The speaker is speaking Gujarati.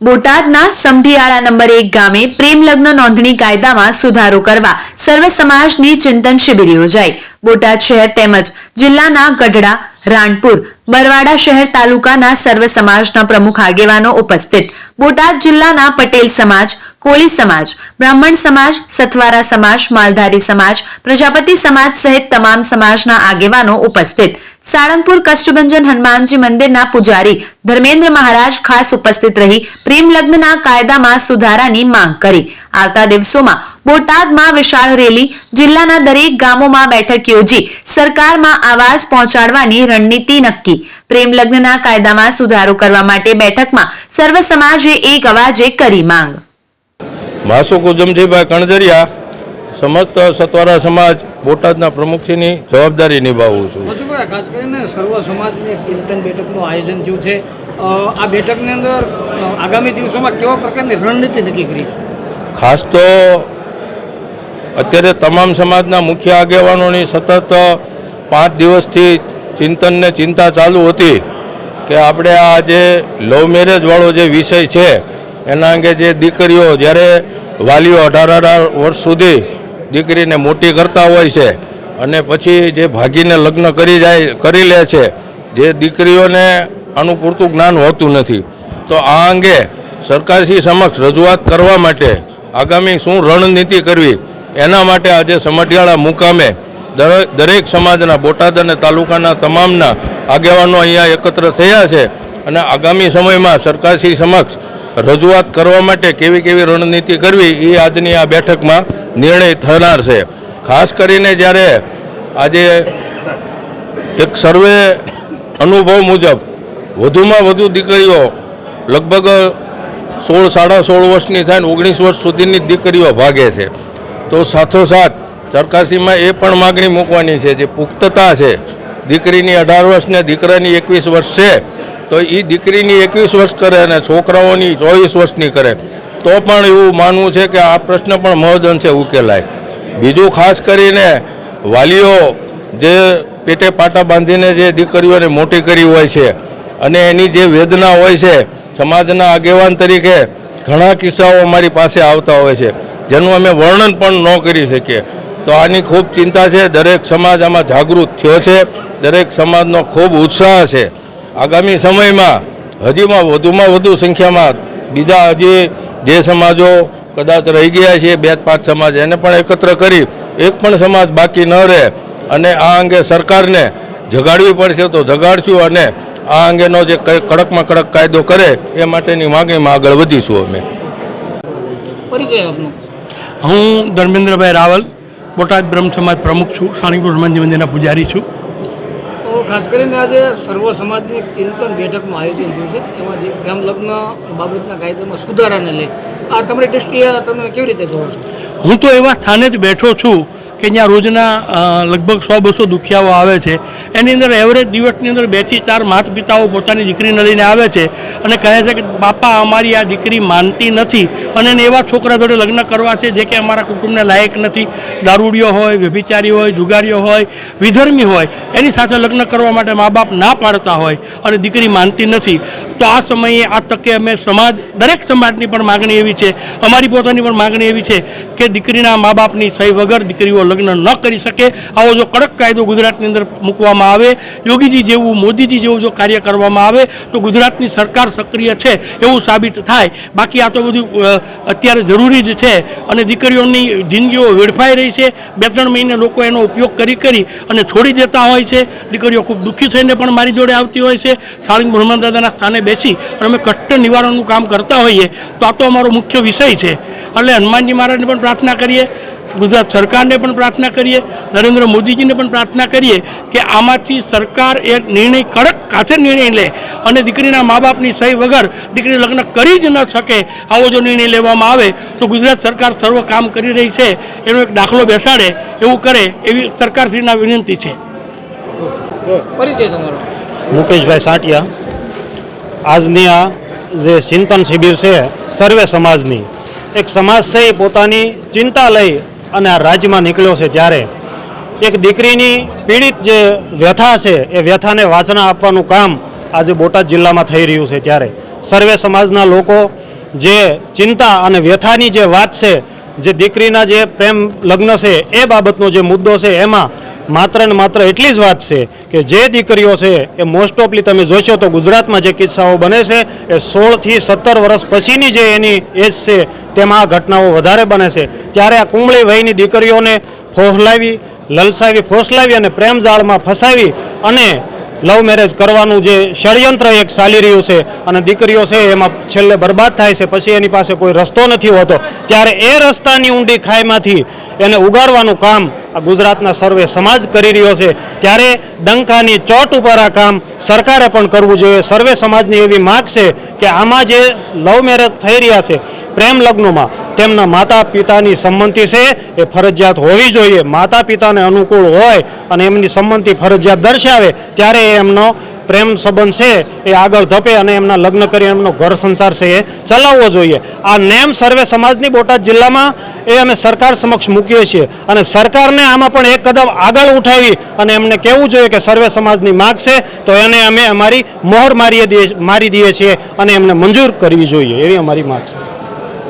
બોટાદના સમઢિયાળા નંબર એક ગામે પ્રેમ નોંધણી કાયદામાં સુધારો કરવા સર્વ સમાજની ચિંતન શિબિર યોજાઈ. બોટાદ શહેર તેમજ જિલ્લાના ગઢડા, રાણપુર, બરવાડા શહેર તાલુકાના સર્વ સમાજના પ્રમુખ આગેવાનો ઉપસ્થિત. બોટાદ જિલ્લાના પટેલ સમાજ કોળી સમાજ, બ્રાહ્મણ સમાજ, સથવારા સમાજ, માલધારી સમાજ, પ્રજાપતિ સમાજ સહિત તમામ સમાજના આગેવાનો ઉપસ્થિત. સાળંગપુર કષ્ટભંજન હનુમાનજી મંદિરના પૂજારી ધર્મેન્દ્ર મહારાજ ખાસ ઉપસ્થિત રહી પ્રેમ લગ્નના કાયદામાં સુધારાની માંગ કરી. આવતા દિવસોમાં બોટાદમાં વિશાળ રેલી જિલ્લાના દરેક ગામોમાં બેઠક યોજી સરકારમાં આવાજ પહોંચાડવાની રણનીતિ નક્કી. પ્રેમ લગ્નના કાયદામાં સુધારો કરવા માટે બેઠકમાં સર્વ સમાજે એક અવાજે કરી માંગ. માસુક ઉજમજીભાઈ કણજરિયા સમસ્ત સતવારા સમાજ બોટાદના પ્રમુખશ્રીની જવાબદારી નિભાવું છું. ખાસ કરીને સર્વ સમાજની ચિંતન બેઠકનું આયોજન થયું છે. આ બેઠકની અંદર આગામી દિવસોમાં કેવા પ્રકારની રણનીતિ નક્કી કરી ખાસ તો અત્યારે તમામ સમાજના મુખ્ય આગેવાનોની સતત પાંચ દિવસથી ચિંતન ને ચિંતા ચાલુ હતી કે આપણે આ જે લવ મેરેજવાળો જે વિષય છે એના અંગે જે દીકરીઓ જ્યારે વાલીઓ અઢાર અઢાર વર્ષ સુધી દીકરીને મોટી કરતા હોય છે અને પછી જે ભાગીને લગ્ન કરી જાય, કરી લે છે, જે દીકરીઓને આનું પૂરતું જ્ઞાન હોતું નથી. તો આ અંગે સરકારશ્રી સમક્ષ રજૂઆત કરવા માટે આગામી શું રણનીતિ કરવી, એના માટે આજે સમઢિયાળા મુકામે દરે- દરેક સમાજના બોટાદ અને તાલુકાના તમામના આગેવાનો અહીંયા એકત્ર થયા છે અને આગામી સમયમાં સરકારશ્રી સમક્ષ રજૂઆત કરવા માટે કેવી કેવી રણનીતિ કરવી એ આજની આ બેઠકમાં નિર્ણય થનાર છે. ખાસ કરીને જ્યારે આજે એક સર્વે અનુભવ મુજબ વધુમાં વધુ દીકરીઓ લગભગ સોળ, સાડા સોળ વર્ષની થાય ને ઓગણીસ વર્ષ સુધીની દીકરીઓ ભાગે છે. તો સાથોસાથ સરકારશ્રીમાં એ પણ માગણી મૂકવાની છે જે પુખ્તતા છે. દીકરીની અઢાર વર્ષ ને દીકરાની એકવીસ વર્ષ છે. તો એ દીકરીની એકવીસ વર્ષ કરે અને છોકરાઓની ચોવીસ વર્ષની કરે. તો પણ એવું માનવું છે કે આ પ્રશ્ન પણ મહદઅંશે ઉકેલાય. બીજું ખાસ કરીને વાલીઓ જે પેટે પાટા બાંધીને જે દીકરીઓને મોટી કરી હોય છે અને એની જે વેદના હોય છે, સમાજના આગેવાન તરીકે ઘણા કિસ્સાઓ અમારી પાસે આવતા હોય છે, જેનું અમે વર્ણન પણ ન કરી શકીએ. તો આની ખૂબ ચિંતા છે, દરેક સમાજ આમાં જાગૃત થયો છે, દરેક સમાજનો ખૂબ ઉત્સાહ છે. આગામી સમયમાં હજીમાં વધુમાં વધુ સંખ્યામાં બીજા હજી જે સમાજો કદાચ રહી ગયા છે બે પાંચ સમાજ એને પણ એકત્ર કરી એક પણ સમાજ બાકી ન રહે. અને આ અંગે સરકારને જગાડવી પડશે તો જગાડશું અને આ અંગેનો જે કડકમાં કડક કાયદો કરે એ માટેની માગણીમાં આગળ વધીશું અમે. હું ધર્મેન્દ્રભાઈ રાવલ બોટાદ બ્રહ્મ સમાજ પ્રમુખ છું સાણીપુર હનુમાનજી મંદિરના પૂજારી છું. ખાસ કરીને આજે સર્વ સમાજની ચિંતન બેઠકનું આયોજન થયું છે. એમાં જે ગામ લગ્ન બાબતના કાયદામાં સુધારાને લઈ. આ તમારી દ્રષ્ટિએ તમે કેવી રીતે જોવો છો? હું તો એવા સ્થાને જ બેઠો છું કે જ્યાં રોજના લગભગ સો બસો દુખિયાઓ આવે છે. એની અંદર એવરેજ દિવસની અંદર બેથી ચાર માતા પિતાઓ પોતાની દીકરીને લઈને આવે છે અને કહે છે કે, બાપા, અમારી આ દીકરી માનતી નથી. અને એને એવા છોકરા જોડે લગ્ન કરવા છે જે કે અમારા કુટુંબને લાયક નથી. દારૂડિયો હોય, વ્યભિચારી હોય, જુગારીઓ હોય, વિધર્મી હોય, એની સાથે લગ્ન કરવા માટે મા બાપ ના પાડતા હોય અને દીકરી માનતી નથી. તો આ સમયે આ તકે અમે સમાજ, દરેક સમાજની પણ માગણી એવી છે, અમારી પોતાની પણ માગણી એવી છે કે દીકરીના મા બાપની સહી વગર દીકરીઓ લગ્ન ન કરી શકે. આવો જો કડક કાયદો ગુજરાતની અંદર મૂકવામાં આવે, યોગીજી જેવું, મોદીજી જેવું જો કાર્ય કરવામાં આવે, તો ગુજરાતની સરકાર સક્રિય છે એવું સાબિત થાય. બાકી આ તો બધું અત્યારે જરૂરી જ છે. અને દીકરીઓની જિંદગીઓ વેડફાઈ રહી છે. બે ત્રણ મહિને લોકો એનો ઉપયોગ કરી કરી અને છોડી દેતા હોય છે. દીકરીઓ ખૂબ દુઃખી થઈને પણ મારી જોડે આવતી હોય છે. સાળંગ બ્રહ્માન દાદાના સ્થાને બેસી અને અમે કષ્ટ નિવારણનું કામ કરતા હોઈએ. તો આ તો અમારો મુખ્ય વિષય છે. એટલે હનુમાનજી મહારાજને પણ પ્રાર્થના કરીએ. ગુજરાત સરકારને પણ પ્રાર્થના કરીએ નરેન્દ્ર મોદીજીને પણ પ્રાર્થના કરીએ કે આમાંથી સરકાર એક નિર્ણય કડક કાચે નિર્ણય લે અને દીકરીના મા બાપની સહી વગર દીકરી લગ્ન કરી જ ન શકે આવો જો નિર્ણય લેવામાં આવે તો ગુજરાત સરકાર સર્વ કામ કરી રહી છે એનો એક દાખલો બેસાડે એવું કરે એવી સરકારશ્રીના વિનંતી છે. પરિચય તમારો. મુકેશભાઈ સાટિયા. આજની આ જે ચિંતન શિબિર છે સર્વે સમાજની એક સમાજ છે એ પોતાની ચિંતા લઈ અને આ રાજ્યમાં નીકળ્યો છે ત્યારે એક દીકરીની પીડિત જે વ્યથા છે, એ વ્યથાને વાચના આપવાનું કામ આજે બોટાદ જિલ્લામાં થઈ રહ્યું છે ત્યારે. સર્વે સમાજના લોકો જે ચિંતા અને વ્યથાની જે વાત છે, જે દીકરીના જે પ્રેમ લગ્ન છે, એ બાબતનો જે મુદ્દો છે, એમાં માત્ર ને માત્ર એટલી જ વાત છે કે જે દીકરીઓ છે, એ મોસ્ટ ઓફલી તમે જોશો તો ગુજરાતમાં જે કિસ્સાઓ બને છે, એ સોળથી સત્તર વર્ષ પછીની જે એની એજ છે, તેમાં આ ઘટનાઓ વધારે બને છે. ત્યારે આ કુંબળી વયની દીકરીઓને ફોહલાવી, લલસાવી, ફોસલાવી અને પ્રેમ જાળમાં ફસાવી અને લવ મેરેજ કરવાનું જે ષડયંત્ર એક ચાલી રહ્યું છે અને દીકરીઓ છે એમાં છેલ્લે બરબાદ થાય છે, પછી એની પાસે કોઈ રસ્તો નથી હોતો, ત્યારે એ રસ્તાની ઊંડી ખાઈમાંથી એને ઉગારવાનું કામ આ ગુજરાતના સર્વે સમાજ કરી રહ્યો છે. ત્યારે ડંકાની ચોટ ઉપર આ કામ સરકારે પણ કરવું જોઈએ. સર્વે સમાજની એવી માગ છે કે આમાં જે લવ મેરેજ થઈ રહ્યા છે પ્રેમ લગ્નોમાં તેમના માતા પિતાની સંમતિ છે, એ ફરજિયાત હોવી જોઈએ. માતા પિતાને અનુકૂળ હોય અને એમની સંમતિ ફરજિયાત દર્શાવે, ત્યારે એમનો પ્રેમ સંબંધ છે, એ આગળ ધપે અને એમના લગ્ન કરી એમનો ઘર સંસાર છે, એ ચલાવવો જોઈએ. આ નેમ સર્વે સમાજની બોટાદ જિલ્લામાં એ અમે સરકાર સમક્ષ મૂકીએ છીએ. અને સરકારને આમાં પણ એક કદમ આગળ ઉઠાવી અને એમને કહેવું જોઈએ કે સર્વે સમાજની માગ છે, તો એને અમે અમારી મોહર મારી દઈએ મારી દઈએ છીએ અને એમને મંજૂર કરવી જોઈએ. એવી અમારી માગ છે.